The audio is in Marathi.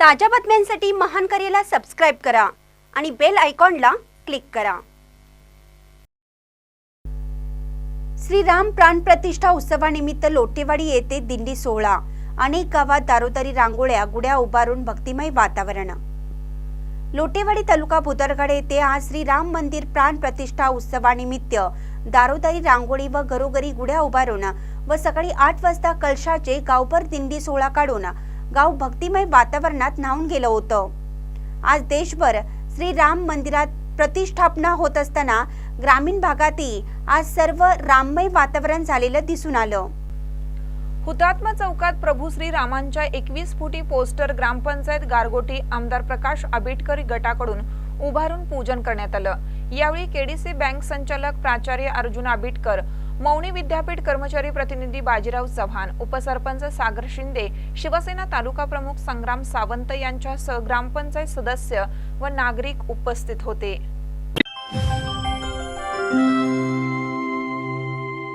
ताज्या बातम्यांसाठी महान करेला सबस्क्राईब करा आणि बेल आयकॉनला क्लिक करा. श्रीराम प्राण प्रतिष्ठा उत्सवानिमित्त लोटेवाडी येथे दिंडी सोहळा. अनेक गावात दारोदारी रांगोळ्या गुड्या उभारून भक्तिमय वातावरण. लोटेवाडी तालुका भुदरगड येथे आज श्री राम मंदिर प्राण प्रतिष्ठा उत्सवानिमित्त दारोदारी रांगोळी व घरोघरी गुड्या उभारून व सकाळी आठ वाजता कलशाचे गावभर दिंडी सोहळा काढून गाव भक्तिमय वातावरणात न्हावून गेलं होतं. आज देशभर श्री राम मंदिरात प्रतिष्ठापना होत असताना ग्रामीण भागातही आज सर्व राममय वातावरण झालेलं दिसून आलं. हुतात्मा चौकात प्रभू श्री रामांच्या एकवीस फुटी पोस्टर ग्रामपंचायत गारगोटी आमदार प्रकाश आंबेडकर गटाकडून उभारून पूजन करण्यात आलं. यावेळी केडीसी बँक संचालक प्राचार्य अर्जुन आंबेडकर मौनी विद्यापीठ कर्मचारी प्रतिनिधी बाजीराव चव्हाण उपसरपंच सागर शिंदे शिवसेना तालुका प्रमुख संग्राम सावंत यांच्यासह ग्रामपंचायत सदस्य व नागरिक उपस्थित होते.